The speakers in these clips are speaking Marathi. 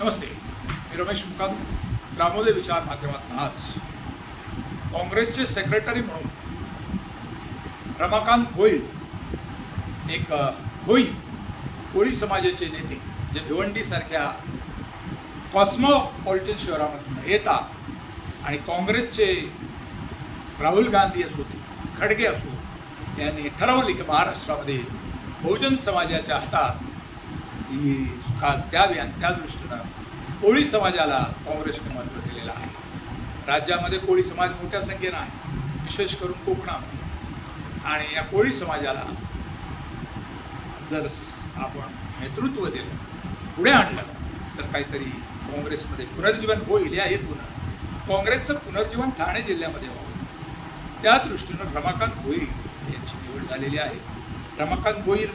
नमस्ते मी रमेश मुकाम ग्रामोदय विचार माध्यमातून आज काँग्रेसचे सेक्रेटरी म्हणून रमाकांत भोई एक भोई कोळी समाजाचे नेते जे भिवंडीसारख्या कॉस्मॉपॉलिटन शहरामधून येतात आणि काँग्रेसचे राहुल गांधी असो खडगे असो यांनी ठरवले की महाराष्ट्रामध्ये बहुजन समाजाच्या हातात ही खास द्यावी आणि त्या दृष्टीनं कोळी समाजाला काँग्रेसने महत्त्व दिलेलं आहे. राज्यामध्ये कोळी समाज मोठ्या संख्येनं आहे विशेष करून कोकणामध्ये. आणि या कोळी समाजाला जर आपण नेतृत्व दिलं पुढे आणलं तर काहीतरी काँग्रेसमध्ये पुनर्जीवन होईल या हेतूनं काँग्रेसचं पुनर्जीवन ठाणे जिल्ह्यामध्ये व्हावं. त्या दृष्टीनं रमाकांत भोईर यांची निवड झालेली आहे. रमाकांत भोईर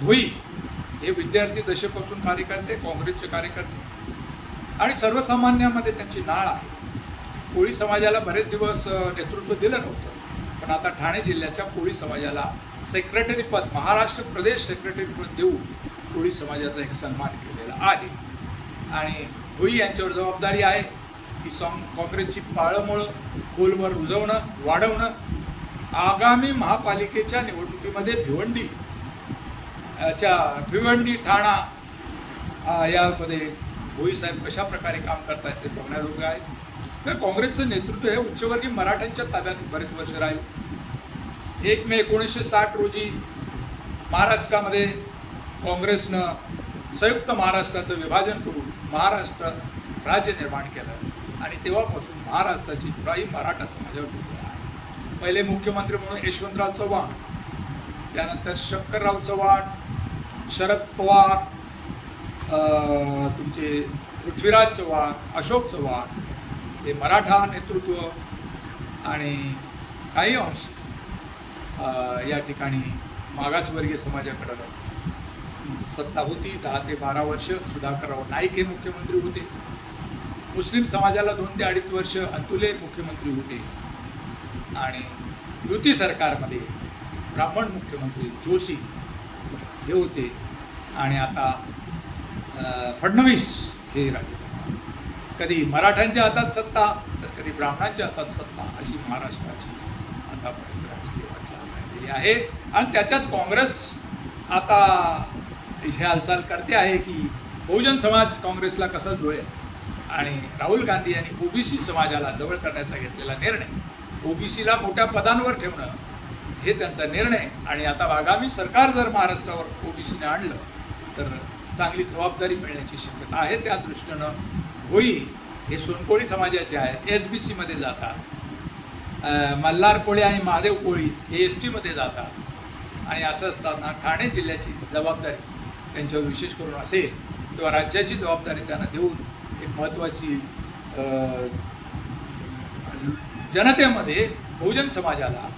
भोई हे विद्यार्थी दशेपासून कार्यकर्ते काँग्रेसचे कार्यकर्ते. आणि सर्वसामान्यामध्ये त्यांची नाळ आहे. कोळी समाजाला बरेच दिवस नेतृत्व दिलं नव्हतं. पण आता ठाणे जिल्ह्याच्या कोळी समाजाला सेक्रेटरी पद महाराष्ट्र प्रदेश सेक्रेटरी पद देऊन कोळी समाजाचा एक सन्मान केलेला आहे. आणि भोई यांच्यावर जबाबदारी आहे. की सॉंग काँग्रेसची पाळंमुळं खोलवर रुजवणं वाढवणं आगामी महापालिकेच्या निवडणुकीमध्ये भिवंडी च्या भिवंडी ठाणा यामध्ये भोईसाहेब कशा प्रकारे काम करतायत ते बघण्याजोगं आहे. तर काँग्रेसचं नेतृत्व हे उच्चवर्गीय मराठ्यांच्या ताब्यात बरेच वर्ष राहील. एक मे एकोणीसशे साठ रोजी महाराष्ट्रामध्ये काँग्रेसनं संयुक्त महाराष्ट्राचं विभाजन करून महाराष्ट्र राज्य निर्माण केलं आणि तेव्हापासून महाराष्ट्राची धुराई मराठा समाजावर गेली आहे. पहिले मुख्यमंत्री म्हणून यशवंतराव चव्हाण त्यानंतर शंकरराव चव्हाण शरद पवार तुमचे पृथ्वीराज चव्हाण अशोक चव्हाण हे मराठा नेतृत्व आणि काही अंश या ठिकाणी मागासवर्गीय समाजाकडं सत्ता होती दहा ते बारा वर्ष सुधाकरराव नाईक हे मुख्यमंत्री होते. मुस्लिम समाजाला दोन ते अडीच वर्ष अंतुले मुख्यमंत्री होते. आणि युती सरकारमध्ये ब्राह्मण मुख्यमंत्री जोशी हे होते. आणि आता फडणवीस हे राज्य कधी मराठ्यांच्या हातात सत्ता तर कधी ब्राह्मणांच्या हातात सत्ता अशी महाराष्ट्राची आतापर्यंत राजकीय वाटचाल राहिलेली आहे. आणि त्याच्यात काँग्रेस आता हे हालचाल करते आहे की बहुजन समाज काँग्रेसला कसा जुळेल? आणि राहुल गांधी यांनी ओबीसी समाजाला जवळ करण्याचा घेतलेला निर्णय ओबीसीला मोठ्या पदांवर ठेवणं हे त्यांचा निर्णय. आणि आता आगामी सरकार जर महाराष्ट्रावर ओबीसीने आणलं तर चांगली जबाबदारी मिळण्याची शक्यता आहे. त्या दृष्टीनं होई हे सोनकोळी समाजाचे आहेत एस बी सीमध्ये जातात. मल्हार कोळी आणि महादेव कोळी हे एस टीमध्ये जातात. आणि असं असताना ठाणे जिल्ह्याची जबाबदारी त्यांच्यावर विशेष करून असेल किंवा राज्याची जबाबदारी त्यांना देऊन एक महत्त्वाची जनतेमध्ये बहुजन समाजाला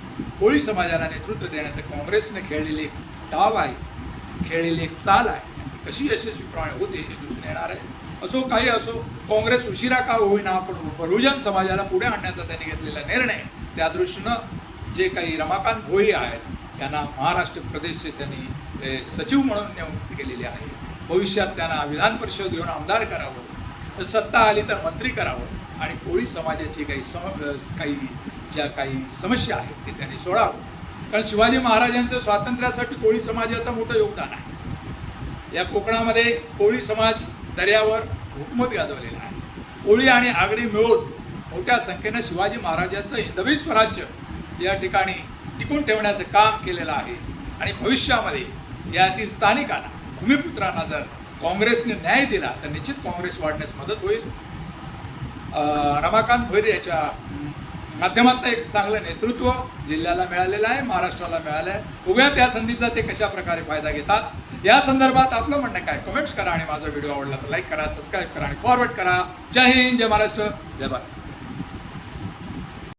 कोळी समाजाला नेतृत्व देण्याचं काँग्रेसने खेळलेली एक डाव आहे खेळलेली एक चाल आहे. आणि यशस्वी कशी यशस्वीप्रमाणे होते हे दिसून येणार आहे. असो काही असो काँग्रेस उशिरा का होईना पण बहुजन समाजाला पुढे आणण्याचा त्यांनी घेतलेला निर्णय त्या दृष्टीनं जे काही रमाकांत भोई आहेत त्यांना महाराष्ट्र प्रदेशचे त्यांनी सचिव म्हणून नियुक्ती केलेली आहे. भविष्यात त्यांना विधान परिषद घेऊन आमदार करावं. सत्ता आली तर मंत्री करावं आणि कोळी समाजाची काही सम काही ज्या काही समस्या आहेत ते त्यांनी सोडावं. कारण शिवाजी महाराजांच्या स्वातंत्र्यासाठी कोळी समाजाचं मोठं योगदान आहे. या कोकणामध्ये कोळी समाज दर्यावर हुकमत गाजवलेला आहे. कोळी आणि आगडी मिळून मोठ्या संख्येनं शिवाजी महाराजांचं हिंदवी स्वराज्य या ठिकाणी टिकून ठेवण्याचं काम केलेलं आहे. आणि भविष्यामध्ये यातील स्थानिकांना भूमिपुत्रांना जर काँग्रेसने न्याय दिला तर निश्चित काँग्रेस वाढण्यास मदत होईल. रमाकांत भोईर याच्या माध्यमातून एक चांगलं नेतृत्व जिल्ह्याला मिळालेलं आहे महाराष्ट्राला मिळालं आहे उभ्या त्या संधीचा ते कशा प्रकारे फायदा घेतात? या संदर्भात आपलं म्हणणं काय? कमेंट्स करा आणि माझा व्हिडिओ आवडला तर लाईक करा सबस्क्राईब करा आणि फॉरवर्ड करा. जय हिंद जय महाराष्ट्र. जय भारत.